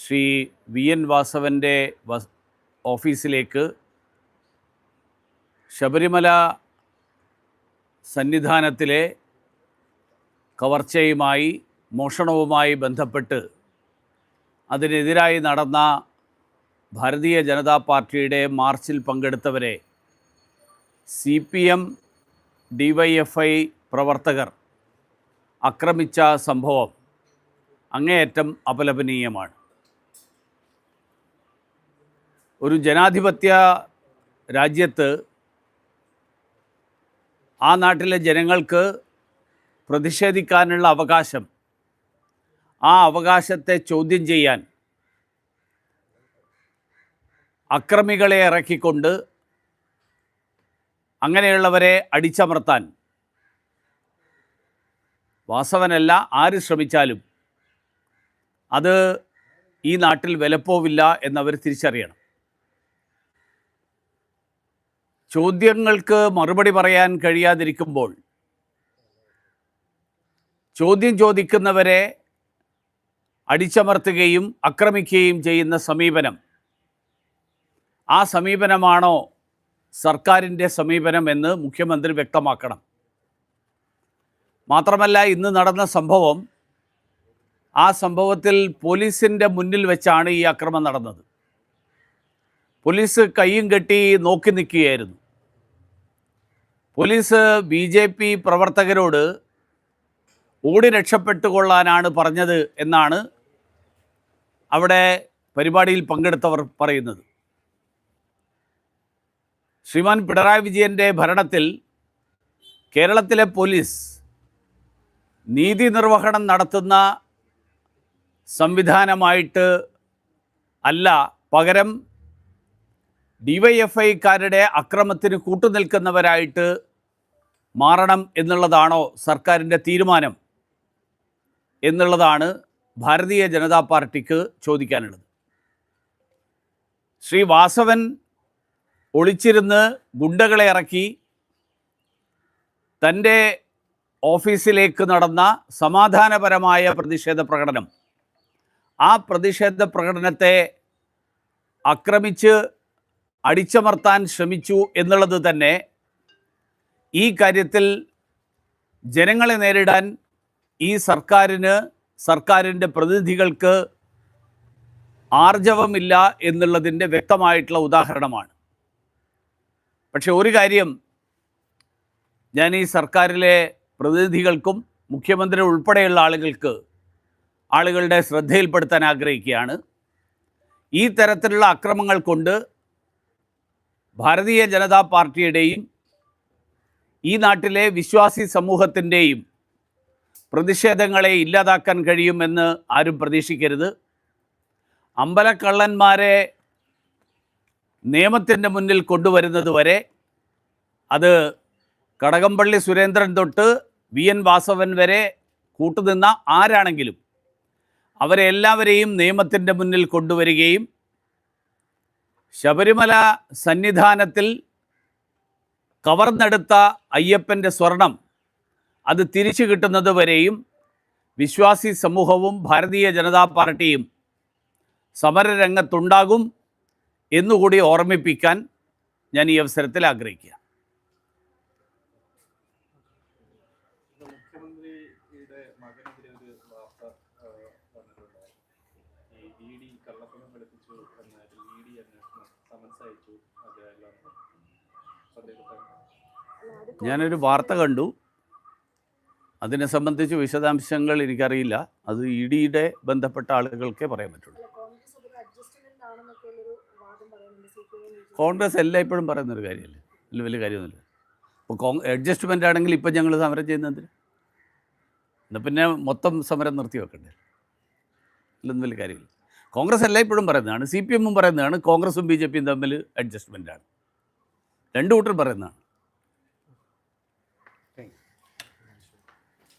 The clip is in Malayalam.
ശ്രീ വി എൻ വാസവന്റെ ഓഫീസിലേക്ക് ശബരിമല സന്നിധാനത്തിലെ കവർച്ചയുമായി മോഷണവുമായി ബന്ധപ്പെട്ട് അതിനെതിരായി നടന്ന ഭാരതീയ ജനതാ പാർട്ടിയുടെ മാർച്ചിൽ പങ്കെടുത്തവരെ C P M D Y F I പ്രവർത്തകർ ആക്രമിച്ച സംഭവം അങ്ങേയറ്റം അപലപനീയമാണ്. ഒരു ജനാധിപത്യ രാജ്യത്ത് ആ നാട്ടിലെ ജനങ്ങൾക്ക് പ്രതിഷേധിക്കാനുള്ള അവകാശം ആ അവകാശത്തെ ചോദ്യം ചെയ്യാൻ അക്രമികളെ ഇറക്കിക്കൊണ്ട് അങ്ങനെയുള്ളവരെ അടിച്ചമർത്താൻ വാസവനല്ല ആര് ശ്രമിച്ചാലും അത് ഈ നാട്ടിൽ വിലപ്പോവില്ല എന്നവർ തിരിച്ചറിയണം. ചോദ്യങ്ങൾക്ക് മറുപടി പറയാൻ കഴിയാതിരിക്കുമ്പോൾ ചോദ്യം ചോദിക്കുന്നവരെ അടിച്ചമർത്തുകയും ആക്രമിക്കുകയും ചെയ്യുന്ന സമീപനം. ആ സമീപനമാണോ സർക്കാരിന്റെ സമീപനം എന്ന് മുഖ്യമന്ത്രി വ്യക്തമാക്കണം. മാത്രമല്ല ഇന്ന് നടന്ന സംഭവം ആ സംഭവത്തിൽ പോലീസിന്റെ മുന്നിൽ വെച്ചാണ് ഈ അക്രമം നടന്നത്. പോലീസ് കൈയും കെട്ടി നോക്കി നിൽക്കുകയായിരുന്നു. പോലീസ് ബി ജെ പി പ്രവർത്തകരോട് ഓടി രക്ഷപ്പെട്ടുകൊള്ളാനാണ് പറഞ്ഞത് എന്നാണ് അവിടെ പരിപാടിയിൽ പങ്കെടുത്തവർ പറയുന്നത്. ശ്രീമാൻ പിണറായി വിജയന്റെ ഭരണത്തിൽ കേരളത്തിലെ പോലീസ് നീതി നിർവഹണം നടത്തുന്ന സംവിധാനമായിട്ട് അല്ല പകരം ഡിവൈഎഫ്ഐക്കാരുടെ അക്രമത്തിന് കൂട്ടുനിൽക്കുന്നവരായിട്ട് മാറണം എന്നുള്ളതാണോ സർക്കാരിന്റെ തീരുമാനം എന്നുള്ളതാണ് ഭാരതീയ ജനതാ പാർട്ടിക്ക് ചോദിക്കാനുള്ളത്. ശ്രീ വാസവൻ ഒളിച്ചിരുന്ന് ഗുണ്ടകളെ ഇറക്കി തന്റെ ഓഫീസിലേക്ക് നടന്ന സമാധാനപരമായ പ്രതിഷേധ പ്രകടനം. ആ പ്രതിഷേധ പ്രകടനത്തെ ആക്രമിച്ച് അടിച്ചമർത്താൻ ശ്രമിച്ചു എന്നുള്ളത് തന്നെ ഈ കാര്യത്തിൽ ജനങ്ങളെ നേരിടാൻ ഈ സർക്കാരിന് സർക്കാരിന്റെ പ്രതിനിധികൾക്ക് ആർജവമില്ല എന്നുള്ളതിന്റെ വ്യക്തമായിട്ടുള്ള ഉദാഹരണമാണ്. പക്ഷെ ഒരു കാര്യം ഞാൻ ഈ സർക്കാരിലെ പ്രതിനിധികൾക്കും മുഖ്യമന്ത്രി ഉൾപ്പെടെയുള്ള ആളുകൾക്ക് ആളുകളുടെ ശ്രദ്ധയിൽപ്പെടുത്താൻ ആഗ്രഹിക്കുകയാണ്. ഈ തരത്തിലുള്ള അക്രമങ്ങൾ കൊണ്ട് ഭാരതീയ ജനതാ പാർട്ടിയുടെയും ഈ നാട്ടിലെ വിശ്വാസി സമൂഹത്തിന്റെയും പ്രതിഷേധങ്ങളെ ഇല്ലാതാക്കാൻ കഴിയുമെന്ന് ആരും പ്രതീക്ഷിക്കരുത്. അമ്പലക്കള്ളന്മാരെ നിയമത്തിന്റെ മുന്നിൽ കൊണ്ടുവരുന്നത് വരെ അത് കടകംപള്ളി സുരേന്ദ്രൻ തൊട്ട് വി. എൻ. വാസവൻ വരെ കൂട്ടുനിന്ന ആരാണെങ്കിലും അവരെ എല്ലാവരെയും നിയമത്തിന്റെ മുന്നിൽ കൊണ്ടുവരികയും ശബരിമല സന്നിധാനത്തിൽ കവർന്നെടുത്ത അയ്യപ്പന്റെ സ്വർണം അത് തിരിച്ചു കിട്ടുന്നത് വരെയും വിശ്വാസി സമൂഹവും ഭാരതീയ ജനതാ പാർട്ടിയും സമരരംഗത്തുണ്ടാകും എന്നുകൂടി ഓർമ്മിപ്പിക്കാൻ ഞാൻ ഈ അവസരത്തിൽ ആഗ്രഹിക്കുക. കള്ളപ്പണം വെളുപ്പിച്ചു എന്ന ഇ ഡി അന്വേഷണം സമൻസ് അയച്ചു അതെല്ലാം ഞാനൊരു വാർത്ത കണ്ടു. അതിനെ സംബന്ധിച്ച് വിശദാംശങ്ങൾ എനിക്കറിയില്ല. അത് ഇ ഡിയുടെ ബന്ധപ്പെട്ട ആളുകൾക്കേ പറയാൻ പറ്റുള്ളൂ. കോൺഗ്രസ് എല്ലായ്പ്പോഴും പറയുന്നൊരു കാര്യമല്ലേ? വലിയ വലിയ കാര്യമൊന്നുമില്ല. ഇപ്പോൾ കോ അഡ്ജസ്റ്റ്മെന്റ് ആണെങ്കിൽ ഇപ്പം ഞങ്ങൾ സമരം ചെയ്യുന്നതിന് എന്നാൽ പിന്നെ മൊത്തം സമരം നിർത്തി വെക്കണ്ടേ? അല്ലൊന്നും വലിയ കാര്യമില്ല. കോൺഗ്രസ് എല്ലായ്പ്പോഴും പറയുന്നതാണ് സി പി എമ്മും പറയുന്നതാണ് കോൺഗ്രസും ബി ജെ പിയും തമ്മിൽ അഡ്ജസ്റ്റ്മെന്റാണ് രണ്ടു കൂട്ടരും പറയുന്നതാണ്.